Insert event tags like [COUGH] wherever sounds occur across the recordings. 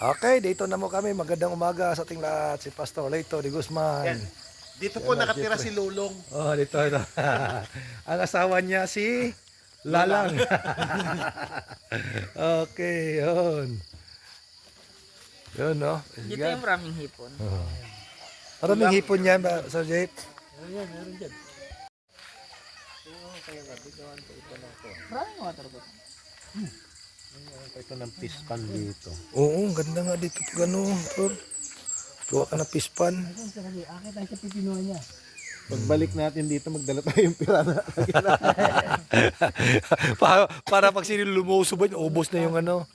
Okay, dito na mo kami. Magandang umaga sa ating lahat. Si Pastor Leito de Guzman. Yan. Dito po nakatira si Lulong. Oh, dito, ito. [LAUGHS] Ang asawa niya si Lalang. [LAUGHS] okay, yun. Yun, no? Dito yung maraming hipon. Maraming hipon yan, ba, Sir Jake? Maraming water ba? Ito ng pispan dito. Oo, ang ganda nga dito pag ano, Tor. Tuwa ka ng pispan. Akit tayo sa niya. Pagbalik natin dito, magdala tayo yung pirana. [LAUGHS] para, para pag sino lumusubad, ubos na yung ano.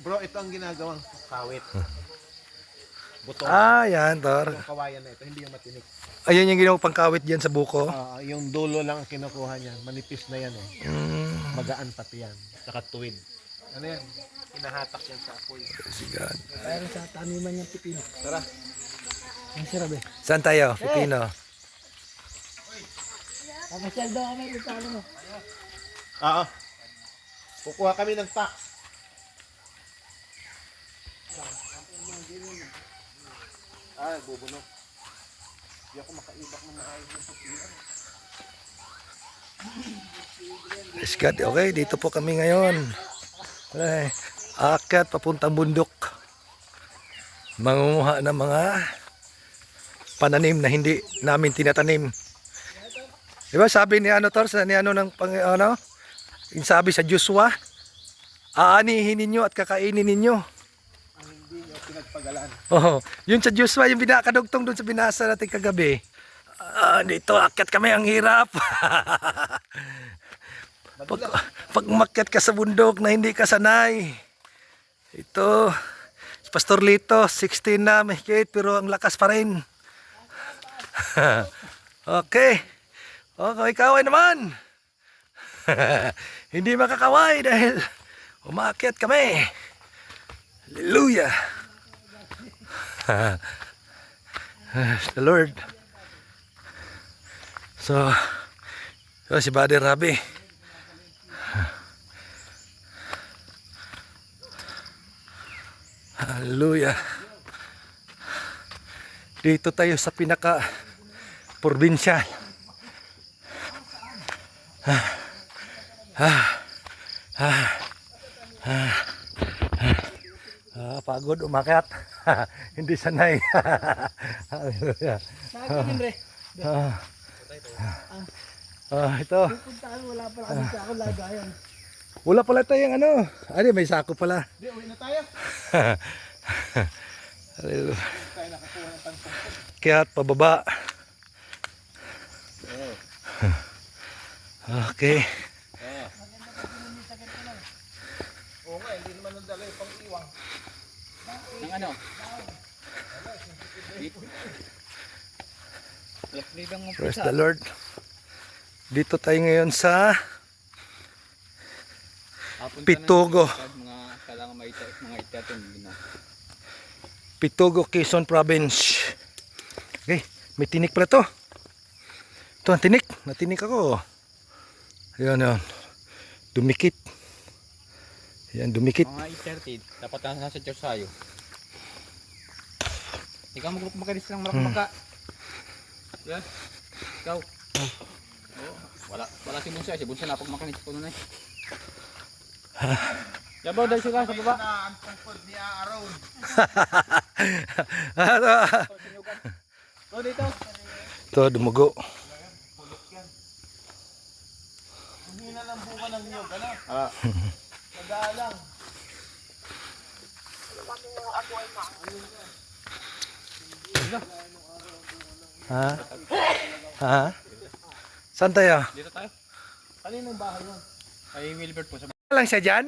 Bro, ito ang ginagawang kawit. Buto. Ah, yan, Tor. Yung kawayan na ito, hindi yung matinik. Ayan yung ginawa pangkawit dyan sa buko. Ah, yung dulo lang ang kinukuha niya. Manipis na yan eh. Mm, Magaan pati yan. Saka tuwid. Ano yan? Hinahatak yan sa apoy. sigan. Pero sa taniman niyang pipino. Tara. Ang sarap eh. Saan tayo? Pipino. Pakasyal daw kami dito ano mo. Oo. Kukuha kami ng tax. Ay, bubuno. Hindi ako makaibak ng maayos ng pusilan. Praise God. Okay, dito po kami ngayon. Ay, akyat papuntang bundok. Mangunguha ng mga pananim na hindi namin tinatanim. Di ba sabi ni ano Tor, sa ni ano ng pang, ano? Sabi sa Joshua, aanihin ninyo at kakainin ninyo. Ang hindi nyo pinagpagalaan. Oh, yun sa Joshua, yung binakadugtong doon sa binasa natin kagabi. Ah, dito, akyat kami, ang hirap. [LAUGHS] pag, pag umakyat ka sa bundok na hindi ka sanay. Ito, Pastor Lito, 16 na, mahigit, pero ang lakas pa rin. [LAUGHS] okay. Okay, kaway naman. [LAUGHS] hindi makakaway dahil umakyat kami. Hallelujah. the Lord. So, so si Brother Rabi. Hallelujah. Dito tayo sa pinaka probinsya. Ah, ah, ah, ah, ah, pagod umakyat. [LAUGHS] Hindi sanay. [LAUGHS] Hallelujah. Sa akin yun bre. Ah, ah, ito. Puntahan wala pala kami sa ako lagayan. Wala pala tayong ano. Ano, may sako pala. Hindi, uwi na tayo. Tayo nakakuha ng tangkong. Kaya pababa. [LAUGHS] Okay. Oo nga, hindi naman nandala yung pang-iwang. Ng ano? Praise the Lord. Dito tayo ngayon sa Pitugo. Mga kailangan maita, mga itatong. Pitugo, Quezon Province. Okay, may tinik pala to. Ito ang tinik. Natinik ako. Ayan, ayan. Dumikit. Ayan, dumikit. Mga itatid, dapat na nasa Diyos sayo. Ikaw mag makalis lang marak maka. Yan. Ikaw. Oh, wala wala si Bunsa, si Bunsa na pag makanis ko nun eh. Yabaw dahil sila sa baba. Ang tungkod ni Aaron. [LAUGHS] Oh, dito. Ito, dumugo. Hindi na lang buka ng niyog, ano? Ah, Nagalang. Ha? Ha? Saan tayo? dito tayo. Kaninong bahay yun? Ay Wilbert po sa lang siya dyan?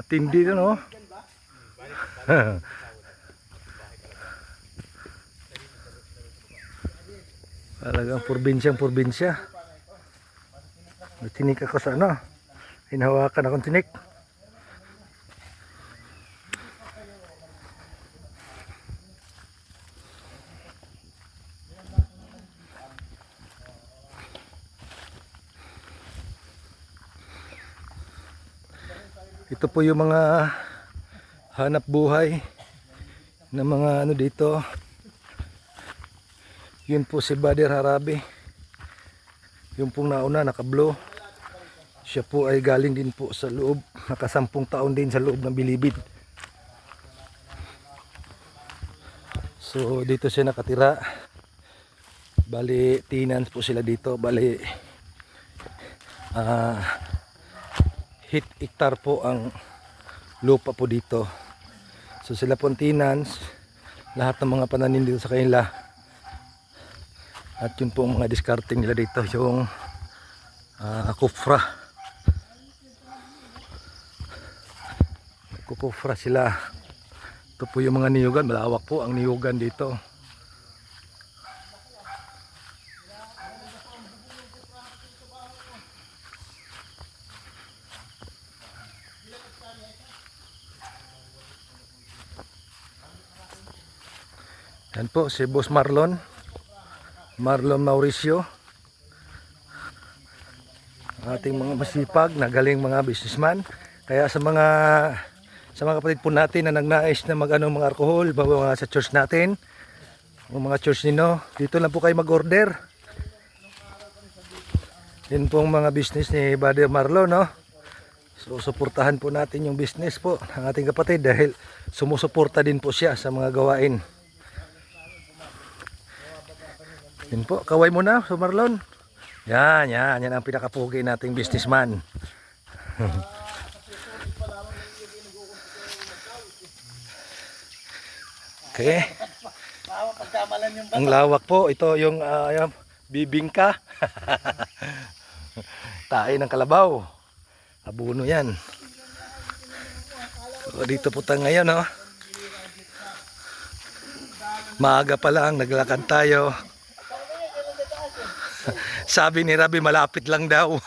At hindi na [LAUGHS] no? Talagang probinsyang probinsya. May tinik ako sa ano. Hinahawakan akong tinik. Ito po yung mga hanap buhay ng mga ano dito. Yun po si Badir Harabi. Yung pong nauna naka-blue. Siya po ay galing din po sa loob. Nakasampung taon din sa loob ng Bilibid. So dito siya nakatira. Bali, tenants po sila dito. Bali, ah, hit hectare po ang lupa po dito. So sila po tenants. Lahat ng mga pananim dito sa kanila. At yun po ang mga discarding nila dito. Yung ah, kufra. Kukufra sila. Ito po yung mga niyugan. Malawak po ang niyugan dito. Po si Boss Marlon. Marlon Mauricio. Ating mga masipag, nagaling mga businessman. Kaya sa mga sa mga kapatid po natin na nagnais na mag-ano mga alcohol, bawa mga sa church natin, mga church nino, dito lang po kayo mag-order. Yan pong mga business ni Brother Marlon, no? So, suportahan po natin yung business po ng ating kapatid dahil sumusuporta din po siya sa mga gawain. Yan po, kaway mo na, so Marlon. Yan, yan, yan ang pinakapugi nating businessman. [LAUGHS] okay. Ang lawak po, ito yung ah, yung bibingka. [LAUGHS] Tae ng kalabaw. Abuno yan. So, dito po tayo ngayon, no? Maaga pa lang, naglakad tayo. Sabi ni Rabi, malapit lang daw.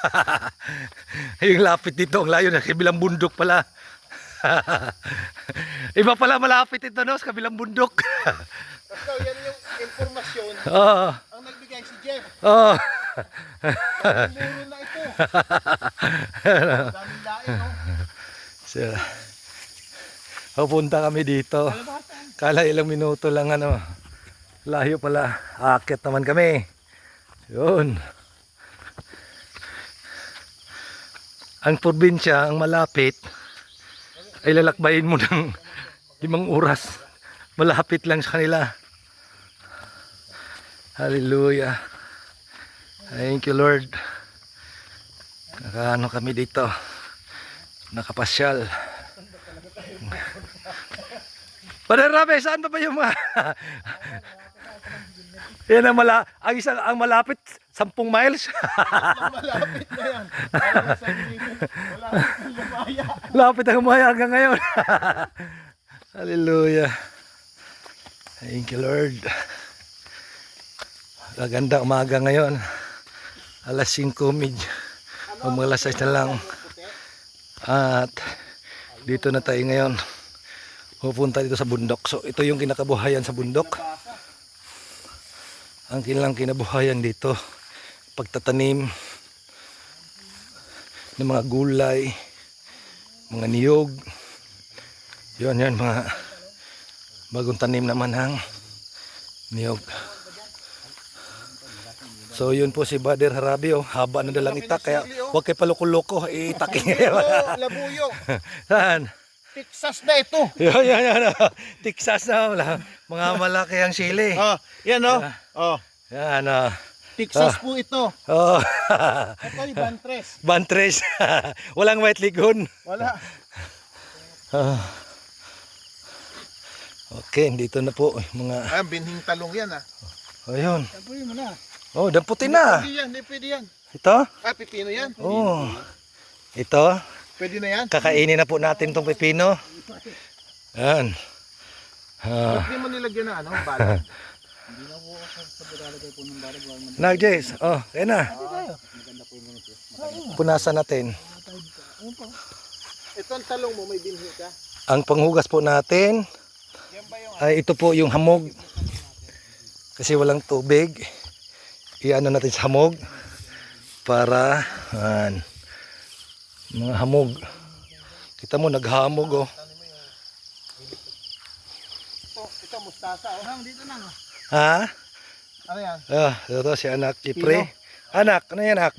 [LAUGHS] yung lapit dito, ang layo na kabilang bundok pala. [LAUGHS] Iba pala malapit ito, no? Sa kabilang bundok. Tapos yan yung informasyon [LAUGHS] Oo. ang nagbigay si Jeff. Oo. Muro na ito. Daming lain, no? So, pupunta kami dito. Kala ilang minuto lang ano. Layo pala. Akit naman kami. Yun. Ang probinsya, ang malapit, ay lalakbayin mo ng limang oras. Malapit lang sa kanila. Hallelujah. Thank you Lord. Kakaano kami dito. Nakapasyal. Padre Rabe, saan pa ba yung mga... Yan ang, mala ang, isang, ang malapit, 10 miles. [LAUGHS] Malapit na yan. Malapit lumaya. Ang umaya hanggang ngayon. [LAUGHS] Hallelujah. Thank you Lord. Maganda umaga ngayon. Alas 5 medyo. O alas 6 na lang. At dito na tayo ngayon. Pupunta dito sa bundok. So ito yung kinakabuhayan sa bundok. Ang kinilang kinabuhayan dito. Pagtatanim ng mga gulay, mga niyog. Yun, yun, mga bagong tanim naman ng niyog. So yun po si Bader Harabi oh. Haba na dalang itak kaya huwag kayo paloko-loko. Itakin ngayon. [LAUGHS] Ito, labuyo. Saan? Texas na ito. [LAUGHS] Yan, yan, yan. oh. Texas na. Wala. Mga malaki ang sili. [LAUGHS] Oh, yan oh. Oh, Yan. Oh. Texas po ito. Oh. Ito yung Bantres. [LAUGHS] Bantres. Walang white ligon. Wala. Ah. Okay, dito na po. Mga, Ah, binhing talong yan ah. ayun. Tapoy mo na. Oh, damputin na. Hindi yan, hindi pwede yan. Ito? Ah, pipino yan. Oh. Ito. Pwede na yan. Kakainin na po natin tong pepino. Yan. Ah. Hindi mo nilagyan [LAUGHS] na ano, balad. Nag-Jace. Oh, kaya na. Punasan natin. Ito ang talong mo, may binhi ka. Ang panghugas po natin yung ay ito po yung hamog. Kasi walang tubig. Iano natin sa hamog para yan, mga hamog. Kita mo, naghamog oh. Ito, ito mustasa. Oh. Ma'am, dito na. Ha? Ano yan? Ah, ito si anak, Jipre. Anak, ano yan anak?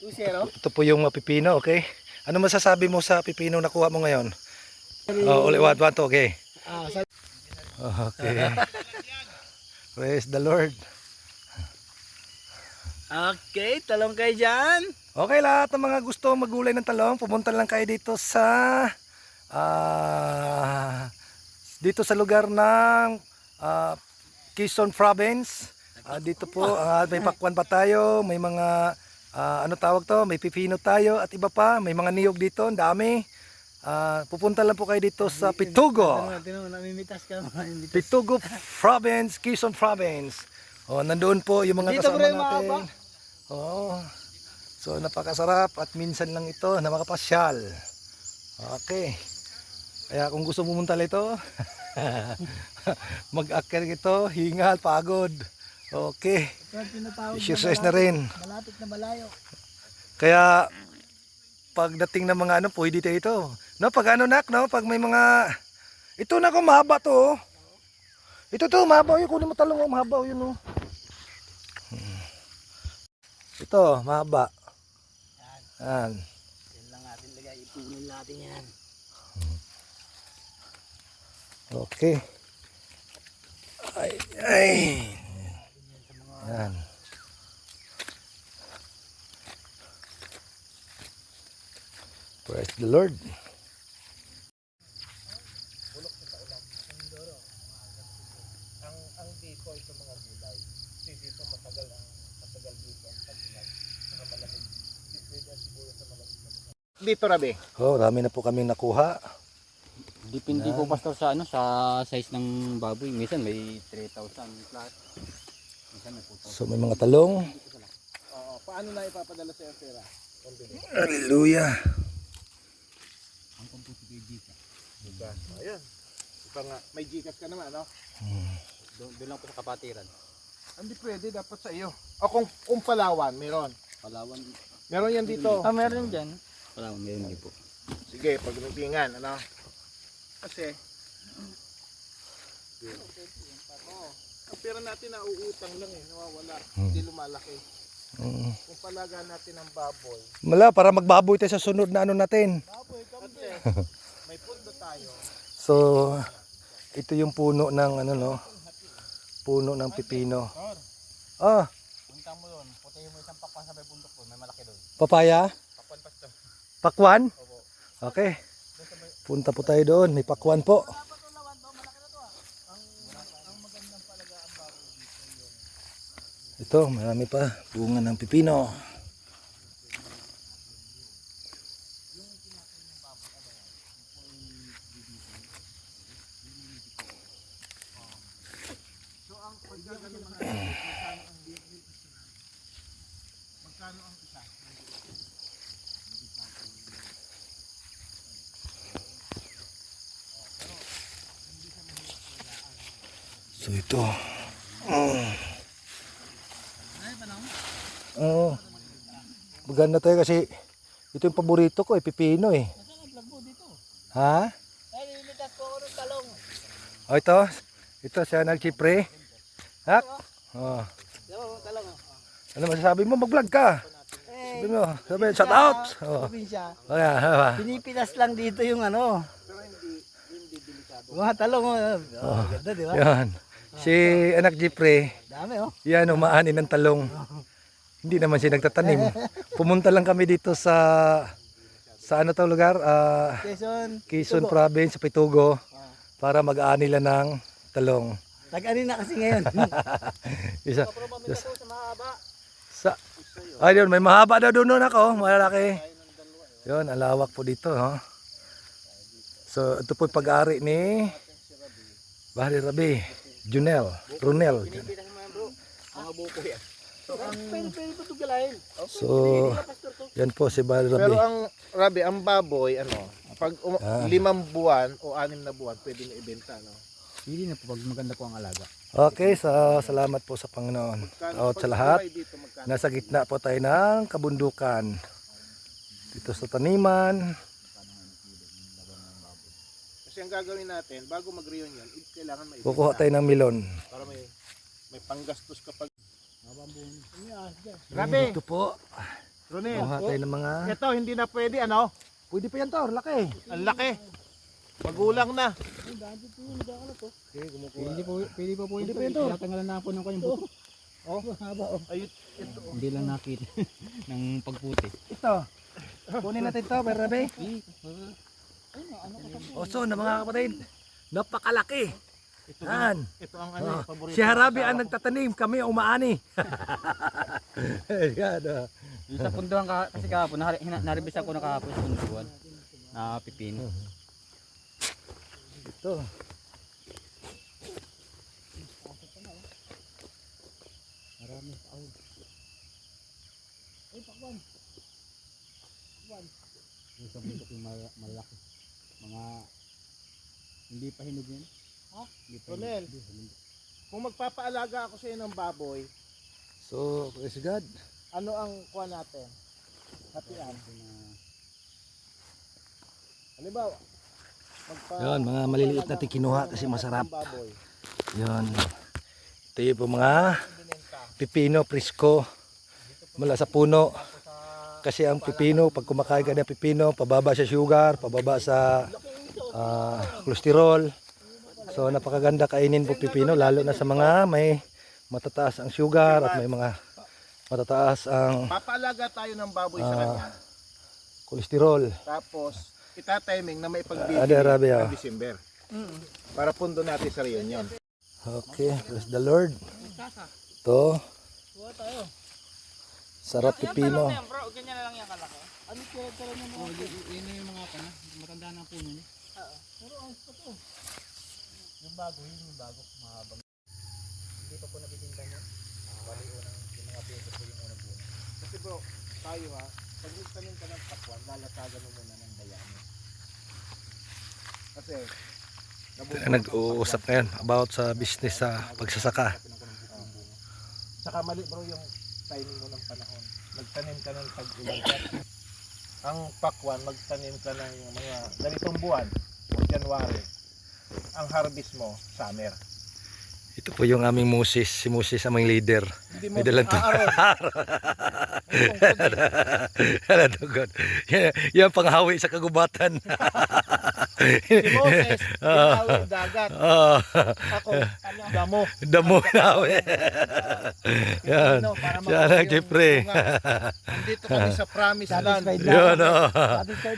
2-0? Ito po yung pipino, okay? Ano masasabi mo sa pipino na kuha mo ngayon? Oh, ulit, one, two, okay. Ah, sa... Okay. [LAUGHS] Praise the Lord. Okay, talong kayo dyan. Okay, lahat ng mga gusto magulay ng talong, pumunta lang kayo dito sa ah, dito sa lugar ng ah, Quezon Province. Ah, dito po, ah, may pakwan pa tayo, may mga ah, ano tawag to, may pipino tayo at iba pa, may mga niyog dito, ang dami. Ah, pupunta lang po kayo dito sa Pitugo. Pitugo Province, Quezon Province. Oh, nandoon po yung mga Dito, kasama natin. Oh. So napakasarap at minsan lang ito na makapasyal. Okay. Kaya kung gusto pumunta ito, [LAUGHS] mag-akyat ito, hingal, pagod. Okay. Exercise na rin. Malapit na malayo. Kaya pagdating ng mga ano, pwede tayo ito. No, pag ano nak, no, pag may mga ito na ko mahaba to. oh. Ito to, mahaba yun. Kunin mo talong, oh, mahaba oh, yun oh. Hmm. Ito, mahaba. Yan. Yan lang natin lagay. Ipunin natin yan. Okay. Ay, ay. Yan. Praise the Lord. Ang, ang dito, ito mga gulay. Kasi dito matagal ang matagal dito ang pagbilag. Saka malamig. Di- Pwede ang siguro sa malamig na lugar. Dito, Rabi. Oh, dami na po kami nakuha. Depende po pastor sa ano sa size ng baboy. Minsan may 3,000 plus. Minsan may 4,000. So may mga talong. Oo, paano na ipapadala sa pera? Hallelujah. Diba? Ayan. Iba nga, may Gcash ka naman, no? Doon, doon lang po sa kapatiran. Hindi pwede, dapat sa iyo. O kung, kung Palawan, meron. Palawan. Meron yan dito. Ah, meron dyan. Palawan, meron din po. Sige, pagdatingan, ano? Kasi, pera natin nauutang lang eh, nawawala. Hindi lumalaki. Mm. Kung palaga natin ang baboy, Mala, para magbaboy tayo sa sunod na ano natin. kasi [LAUGHS] may pundo tayo. So, ito yung puno ng ano no. Puno ng pipino. Ah, Punta mo doon. Putayin mo isang pakwan sa may bundok doon. May malaki doon. papaya? Pakwan? Okay. Punta po tayo doon. May pakwan po. Ito, marami pa. Bunga ng pipino. So ito. Oh. Oo. Maganda tayo kasi ito yung paborito ko eh, pipino eh. Ha? Ay, nililitas po ako ng talong. O ito, ito siya nagchipre. Hak? Oh. Ano masasabi mo? Mag-vlog ka. Sabi mo, sabi, shout out. Oh. Oh, yan, ha, ha. Pinipitas lang dito yung ano. Mga talong. Oh, ganda, di ba? Yan. Si anak Jipre, Dami oh. yan umaani ng talong. [LAUGHS] Hindi naman siya nagtatanim. Pumunta lang kami dito sa sa ano to lugar? Ah, Quezon. Quezon Province, sa Pitugo para mag-aani lang ng talong. Tag-ani na kasi ngayon. [LAUGHS] Isa, Pero sa mahaba. sa Ay, yun, may mahaba daw doon ako, malalaki. Yun, ang lawak po dito, ha. So, ito po yung pag-ari ni Bahari Rabi, Junel, Runel. Mga buko yan. So. So, yan po si Bahari Rabi. Pero ang, Rabi, ang baboy, ano, pag um- Ah. limang buwan o anim na buwan, pwede na ibenta, no? Hindi na po pag maganda po ang alaga. Okay, sa salamat po sa Panginoon. At sa lahat, nasa gitna po tayo ng kabundukan. Dito sa taniman. Kasi ang gagawin natin, bago mag-reunion, kailangan may Kukuha tayo ng milon. para may may panggastos kapag Grabe. Ito po. Ronel, Kuha tayo ng mga... ito hindi na pwede ano? Pwede pa yan to, laki. Ang laki. Magulang na. Hindi po, pwede po po Pwede ito. pa yun to. Tiyatanggalan na po ng kanyang buto. Oh, haba oh. Ayun, ito. oh. Hindi lang nakita [LAUGHS] ng pagputi. Ito. Kunin natin to, Berabe. Oso na mga kapatid. Napakalaki. Ito, Yan. ito ang ano, Oh, paborito. si Harabi ng ang nagtatanim, kami ang umaani. [LAUGHS] Yan. oh. Yung sa punduhan ka, kasi kahapon, nari- hina- naribis ako na kahapon sa punduhan. Na pipino. Ito. Marami. Yung sa bundok yung mal- malaki. Mga hindi pa hinog yan. Ha? Ronel. Kung magpapaalaga ako sa iyo ng baboy, So, praise God. ano ang kuha natin? Hatian. Na- Halimbawa, magpa Yan, mga maliliit natin kinuha kasi masarap. baboy. Yan. Ito yung po mga pipino, prisko. Mula sa puno. Kasi ang pipino, pag kumakain ka ng pipino, pababa sa sugar, pababa sa ah, cholesterol. So napakaganda kainin po pipino, lalo na sa mga may matataas ang sugar at may mga matataas ang Papaalaga tayo ng baboy sa Ah. kanya. cholesterol. Tapos, itatiming na may Ah, pagbibigay Ade Arabi, ah. ng December. Para pundo natin sa reunion. Okay, praise the Lord. Ito. Sarap pipino. Oh, y- y- yun na yung mga kana, matanda na ang puno niya. Yung bago, yun yung bago. Mahabang. Hindi pa po nabitinda niya. Bali unang, yung mga pinto po yung unang bunga. Kasi bro, tayo ha, pag nagtanim ka ng pakwan, lalatagan mo muna ng dayami. Kasi, Nag-uusap ngayon about sa business sa pagsasaka. Saka mali bro yung timing mo ng panahon. Magtanim ka ng tag-ulan. Ang pakwan, magtanim ka ng mga ganitong buwan, o January. Ang harvest mo, summer. Ito po yung aming Moses, si Moses aming leader. Hindi mo May dalang. Ano to God? Yan, yan panghawi sa kagubatan. Si Moses, [LAUGHS] Ah. pinawi yung dagat. Ah, Ako, damo. damo nawe. yan. Ano, para Yan ang Jeffrey. kami sa promised land. Yun oh.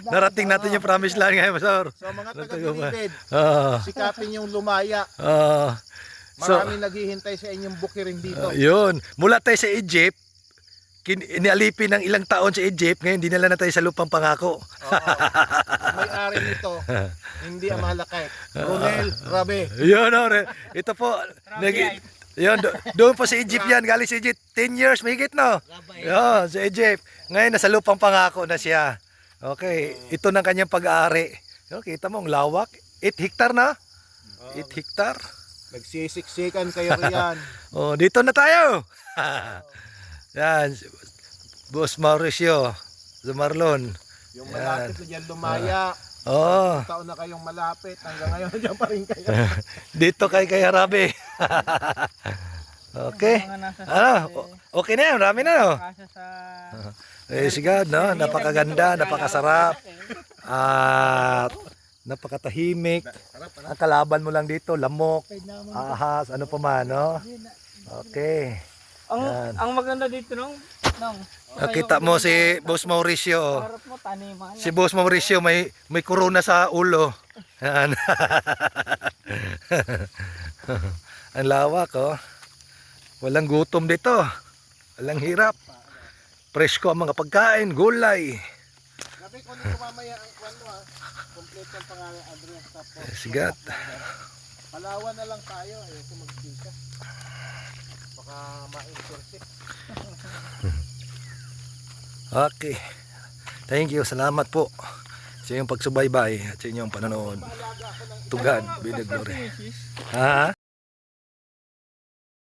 Narating natin yung promised land ngayon, Pastor. So mga taga-Bilibid, Ah, sikapin yung lumaya. So, Maraming naghihintay sa inyong bukirin dito. ah, yun. Mula tayo sa Egypt, kin inialipin ng ilang taon sa Egypt, ngayon dinala na tayo sa lupang pangako. Oo. May-ari nito, [LAUGHS] hindi ang malakay. Ronel Rabe. Yun, oh, re- ito po. Nag, yun, do, doon po sa Egypt yan. Galing sa Egypt. 10 years, mahigit, no? Yun, sa Egypt. Ngayon, nasa lupang pangako na siya. Okay, ito ng kanyang pag-aari. Yun, kita mo, ang lawak. 8 hektar na. 8 hektar. Nagsisiksikan kayo riyan. [LAUGHS] Oh, dito na tayo. Yan, Boss Mauricio. Zumarlon. Yung malapit na dyan lumaya. Oh, Taon na kayong malapit. Hanggang ngayon [LAUGHS] dyan pa rin kayo. [LAUGHS] dito kay kay Harabe. [LAUGHS] okay. Ano? Okay na yan, marami na, no? kasa sa... Eh, sigad, no? Napakaganda, napakasarap. At napakatahimik. Ang kalaban mo lang dito, lamok, ahas, ano pa man, no? Okay. Ang, Yan. ang maganda dito nung, nung, Nakita mo si Boss Mauricio. oh. harap mo taniman. Si Boss Mauricio may may corona sa ulo. Yan. [LAUGHS] Ang lawak, oh. Walang gutom dito. Walang hirap. Presko ang mga pagkain, gulay. Gabi ko nito mamaya ang kwento ha. Complete ang pangalan Adrian tapos. Sigat. Palawan na lang tayo. Ayoko mag-chika. [LAUGHS] Okay. Thank you. Salamat po sa inyong pagsubaybay at sa inyong panonood. The glory. Ha?